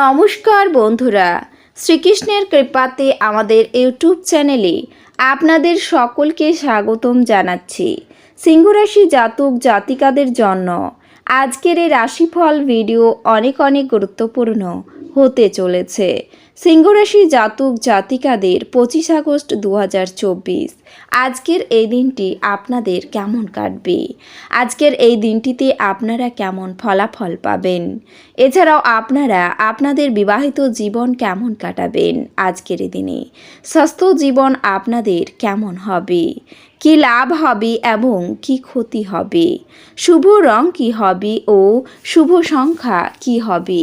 নমস্কার বন্ধুরা, শ্রীকৃষ্ণের কৃপাতে আমাদের ইউটিউব চ্যানেলে আপনাদের সকলকে স্বাগতম জানাচ্ছি। সিংহরাশি জাতক জাতিকাদের জন্য আজকের এই রাশিফল ভিডিও অনেক অনেক গুরুত্বপূর্ণ। হতে চলেছে। সিংহরাশি জাতক জাতিকাদের পঁচিশ আগস্ট দু হাজার চব্বিশ। আজকের এই দিনটি আপনাদের কেমন কাটবে? আজকের এই দিনটিতে আপনারা কেমন ফলাফল পাবেন? এছাড়াও আপনারা আপনাদের বিবাহিত জীবন কেমন কাটাবেন আজকের এই দিনে? স্বাস্থ্য জীবন আপনাদের কেমন হবে? কি লাভ হবে এবং কি ক্ষতি হবে? শুভ রং কি হবে ও শুভ সংখ্যা কি হবে?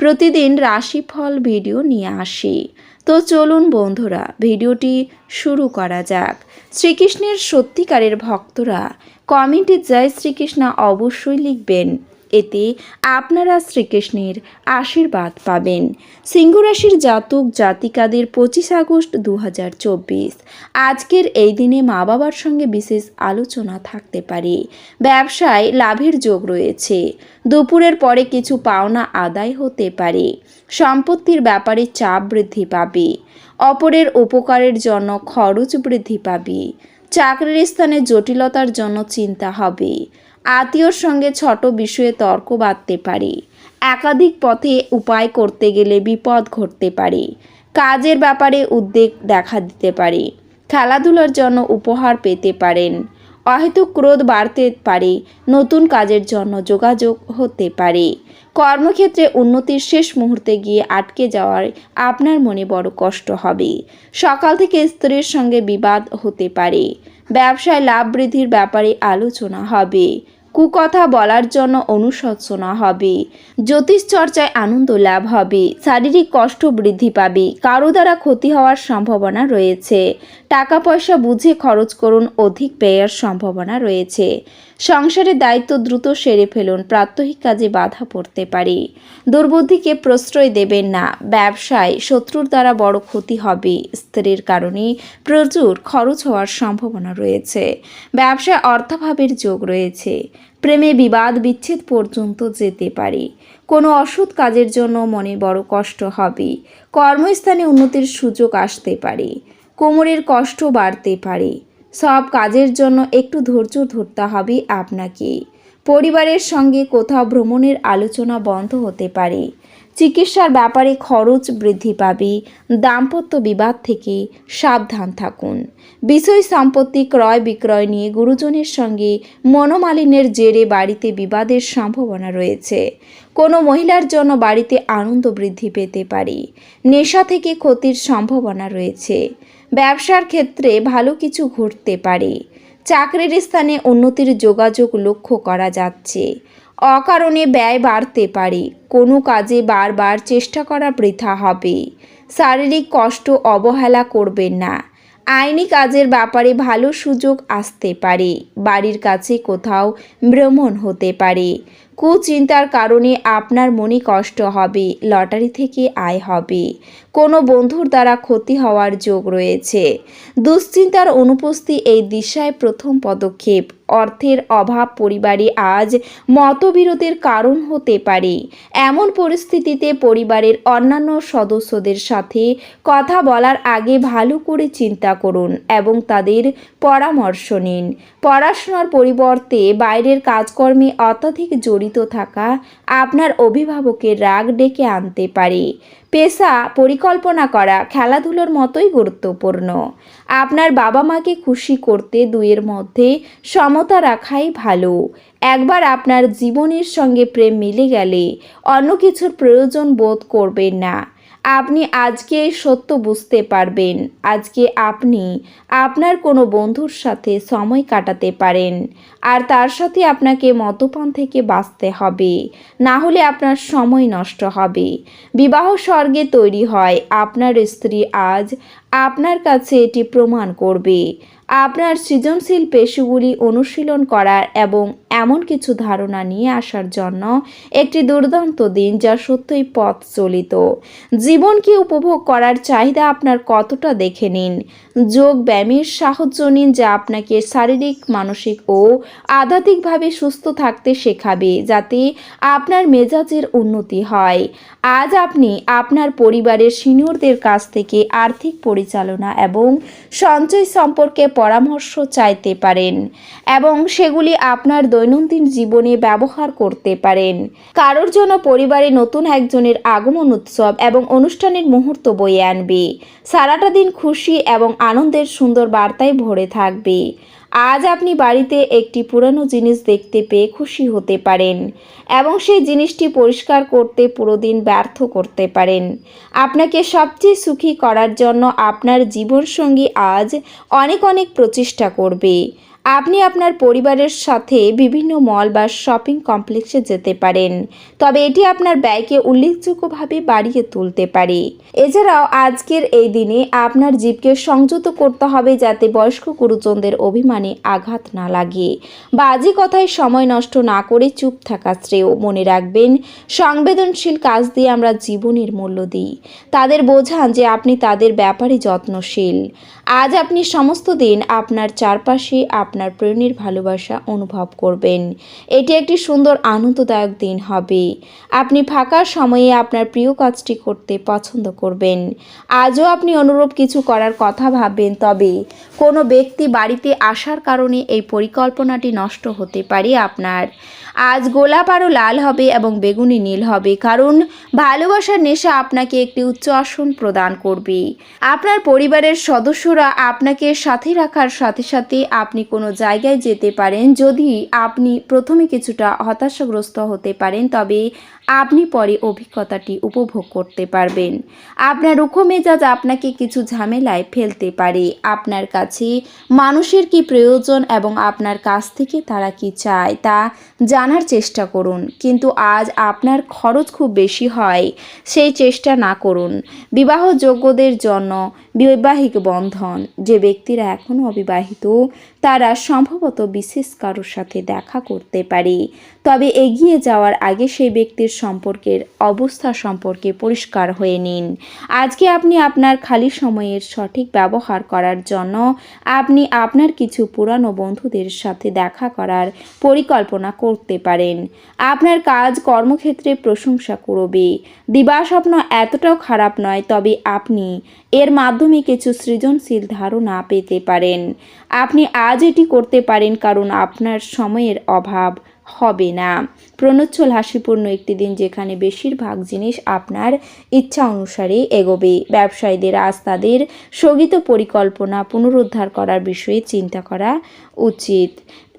প্রতিদিন রাশিফল ভিডিও নিয়ে আসি। তো চলুন বন্ধুরা, ভিডিওটি শুরু করা যাক। শ্রীকৃষ্ণের সত্যিকারের ভক্তরা কমেন্টে জয় শ্রীকৃষ্ণ অবশ্যই লিখবেন। এতে আপনারা শ্রীকৃষ্ণের আশীর্বাদ পাবেন। সিংহরাশির জাতক জাতিকাদের পঁচিশ আগস্ট দু হাজার চব্বিশ। আজকের এই দিনে মা বাবার সঙ্গে বিশেষ আলোচনা থাকতে পারে। ব্যবসায় লাভের যোগ রয়েছে। দুপুরের পরে কিছু পাওনা আদায় হতে পারে। সম্পত্তির ব্যাপারে চাপ বৃদ্ধি পাবে। অপরের উপকারের জন্য খরচ বৃদ্ধি পাবে। চাকরির স্থানে জটিলতার জন্য চিন্তা হবে। আত্মীয়র সঙ্গে ছোট বিষয়ে তর্ক বাঁধতে পারে। একাধিক পথে উপায় করতে গেলে বিপদ ঘটতে পারে। কাজের ব্যাপারে উদ্বেগ দেখা দিতে পারে। খেলাধুলার জন্য উপহার পেতে পারেন। অহেতুক ক্রোধ বাড়তে পারে। নতুন কাজের জন্য যোগাযোগ হতে পারে। কর্মক্ষেত্রে উন্নতির শেষ মুহূর্তে গিয়ে আটকে যাওয়ার আপনার মনে বড় কষ্ট হবে। সকাল থেকে স্ত্রীর সঙ্গে বিবাদ হতে পারে। ব্যবসায় লাভ বৃদ্ধির ব্যাপারে আলোচনা হবে। কুকথা বলার জন্য অনুশোচনা হবে। জ্যোতিষ চর্চায় আনন্দ লাভ হবে। শারীরিক কষ্ট বৃদ্ধি পাবে। কারও দ্বারা ক্ষতি হওয়ার সম্ভাবনা রয়েছে। টাকা পয়সা বুঝে খরচ করুন, অধিক ব্যয়ের সম্ভাবনা রয়েছে। সংসারের দায়িত্ব দ্রুত সেরে ফেলুন, প্রাত্যহিক কাজে বাধা পড়তে পারে। দুর্বুদ্ধিকে প্রশ্রয় দেবেন না। ব্যবসায় শত্রুর দ্বারা বড় ক্ষতি হবে। স্ত্রীর কারণে প্রচুর খরচ হওয়ার সম্ভাবনা রয়েছে। ব্যবসায় অর্থাভাবের যোগ রয়েছে। প্রেমে বিবাদ বিচ্ছেদ পর্যন্ত যেতে পারে। কোনো অসৎ কাজের জন্য মনে বড় কষ্ট হবে। কর্মস্থানে উন্নতির সুযোগ আসতে পারে। কোমরের কষ্ট বাড়তে পারে। সব কাজের জন্য একটু ধৈর্য ধরতে হবে আপনাকে। পরিবারের সঙ্গে কোথাও ভ্রমণের আলোচনা বন্ধ হতে পারে। চিকিৎসার ব্যাপারে খরচ বৃদ্ধি পাবে। দাম্পত্য বিবাদ থেকে সাবধান থাকুন। বিষয় সম্পত্তি ক্রয় বিক্রয় নিয়ে গুরুজনের সঙ্গে মনোমালিন্যের জেরে বাড়িতে বিবাদের সম্ভাবনা রয়েছে। কোনো মহিলার জন্য বাড়িতে আনন্দ বৃদ্ধি পেতে পারে। নেশা থেকে ক্ষতির সম্ভাবনা রয়েছে। ব্যবসার ক্ষেত্রে ভালো কিছু ঘটতে পারে। চাকরির স্থানে উন্নতির যোগাযোগ লক্ষ্য করা যাচ্ছে। অকারণে ব্যয় বাড়তে পারে। কোনো কাজে বারবার চেষ্টা করা বৃথা হবে। শারীরিক কষ্ট অবহেলা করবেন না। আইনি কাজের ব্যাপারে ভালো সুযোগ আসতে পারে। বাড়ির কাছে কোথাও ভ্রমণ হতে পারে। কুচিন্তার কারণে আপনার মনে কষ্ট হবে, লটারি থেকে আয় হবে। কোনো বন্ধুর দ্বারা ক্ষতি হওয়ার যোগ রয়েছে। দুশ্চিন্তার অনুপস্থিতি এই দিশায় প্রথম পদক্ষেপ। অর্থের অভাব পরিবারে আজ মতবিরোধের কারণ হতে পারে। এমন পরিস্থিতিতে পরিবারের অন্যান্য সদস্যদের সাথে কথা বলার আগে ভালো করে চিন্তা করুন এবং তাদের পরামর্শ নিন। পড়াশোনার পরিবর্তে বাইরের কাজকর্মে অত্যাধিক জড়িত থাকা আপনার অভিভাবকের রাগ ডেকে আনতে পারে। পেশা পরিকল্পনা করা খেলাধুলোর মতোই গুরুত্বপূর্ণ। আপনার বাবা মাকে খুশি করতে দুয়ের মধ্যে সমতা রাখাই ভালো। একবার আপনার জীবনের সঙ্গে প্রেম মিলে গেলে অন্য কিছুর প্রয়োজন বোধ করবেন না। আপনি আজকে সত্য বুঝতে পারবেন। আজকে আপনি আপনার কোনো বন্ধুর সাথে সময় কাটাতে পারেন। আর তার সাথে আপনাকে মদ্যপান থেকে বাঁচতে হবে। না হলে আপনার সময় নষ্ট হবে। বিবাহ স্বর্গে তৈরি হয়। আপনার স্ত্রী আজ আপনার কাছে এটি প্রমাণ করবে। আপনার সৃজনশীল পেশুগুলি অনুশীলন করার এবং এমন কিছু ধারণা নিয়ে আসার জন্য একটি দুর্দান্ত দিন যা সত্যই পথ চলিত জীবনকে উপভোগ করার চাহিদা আপনার কতটা দেখে নিন। যোগ ব্যায়ামের সাহায্য নিন যা আপনাকে শারীরিক, মানসিক ও আধ্যাত্মিকভাবে সুস্থ থাকতে শেখাবে যাতে আপনার মেজাজের উন্নতি হয়। আজ আপনি আপনার পরিবারের সিনিয়রদের কাছ থেকে আর্থিক পরিচালনা এবং সঞ্চয় সম্পর্কে পরামর্শ চাইতে পারেন এবং সেগুলি আপনার দৈনন্দিন জীবনে ব্যবহার করতে পারেন। কারোর জন্য পরিবারে নতুন একজনের আগমন উৎসব এবং অনুষ্ঠানের মুহূর্ত বয়ে আনবে। সারাটা দিন খুশি এবং আনন্দের সুন্দর বার্তায় ভরে থাকবে। আজ আপনি বাড়িতে একটি পুরানো জিনিস দেখতে পেয়ে খুশি হতে পারেন এবং সেই জিনিসটি পরিষ্কার করতে পুরো দিন ব্যর্থ করতে পারেন। আপনাকে সবচেয়ে সুখী করার জন্য আপনার জীবনসঙ্গী আজ অনেক অনেক প্রচেষ্টা করবে। আপনি আপনার পরিবারের সাথে বিভিন্ন মল বা শপিং কমপ্লেক্সে যেতে পারেন। তবে এটি আপনার ব্যয়কে উল্লেখযোগ্যভাবে বাড়িয়ে তুলতে পারে। এছাড়াও আজকের এই দিনে আপনার জীবকে সংযত করতে হবে যাতে বয়স্ক গুরুজনদের অভিমানে আঘাত না লাগে। বাজে কথায় সময় নষ্ট না করে চুপ থাকা শ্রেয়। মনে রাখবেন, সংবেদনশীল কাজ দিয়ে আমরা জীবনের মূল্য দিই। তাদের বোঝান যে আপনি তাদের ব্যাপারে যত্নশীল। আজ আপনি সমস্ত দিন আপনার চারপাশে আপনার প্রেরণের ভালোবাসা অনুভব করবেন। এটি একটি সুন্দর, আনন্দদায়ক দিন হবে। আপনি ফাঁকা সময়ে আপনার প্রিয় কাজটি করতে পছন্দ করবেন। আজও আপনি অনুরূপ কিছু করার কথা ভাববেন, তবে কোনো ব্যক্তি বাড়িতে আসার কারণে এই পরিকল্পনাটি নষ্ট হতে পারে আপনার। আজ গোলাপ আরও লাল হবে এবং বেগুনি নীল হবে, কারণ ভালোবাসার নেশা আপনাকে একটি উচ্চ আসন প্রদান করবে। আপনার পরিবারের সদস্যরা আপনাকে সাথে রাখার সাথে সাথে আপনি কোনো জায়গায় যেতে পারেন, যদি আপনি প্রথমে কিছুটা হতাশাগ্রস্ত হতে পারেন, তবে আপনি পরে অভিজ্ঞতাটি উপভোগ করতে পারবেন। আপনার রুখো মেজাজ আপনাকে কিছু ঝামেলায় ফেলতে পারে। আপনার কাছে মানুষের কি প্রয়োজন এবং আপনার কাছ থেকে তারা কি চায়, তা জানার চেষ্টা করুন। কিন্তু আজ আপনার খরচ খুব বেশি হয়, সেই চেষ্টা না করুন। বিবাহযোগ্যদের জন্য বৈবাহিক বন্ধন। যে ব্যক্তিরা এখনও অবিবাহিত, তারা সম্ভবত বিশেষ কারোর সাথে দেখা করতে পারে। তবে এগিয়ে যাওয়ার আগে সেই ব্যক্তির সম্পর্কের অবস্থা সম্পর্কে পরিষ্কার হয়ে নিন। আজকে আপনি আপনার খালি সময়ের সঠিক ব্যবহার করার জন্য আপনি আপনার কিছু পুরানো বন্ধুদের সাথে দেখা করার পরিকল্পনা করতে পারেন। আপনার কাজ, কর্মক্ষেত্রে প্রশংসা করবে। দিবাস্বপ্ন এতটাও খারাপ নয়, তবে আপনি এর মাধ্যমে কিছু সৃজনশীল ধারণা পেতে পারেন। আপনি আজ এটি করতে পারেন কারণ আপনার সময়ের অভাব হবে না। প্রণোচ্ছল হাসিপূর্ণ একটি দিন যেখানে বেশিরভাগ জিনিস আপনার ইচ্ছা অনুসারে এগোবে। ব্যবসায়ীদের আজ তাদের স্থগিত পরিকল্পনা পুনরুদ্ধার করার বিষয়ে চিন্তা করা উচিত।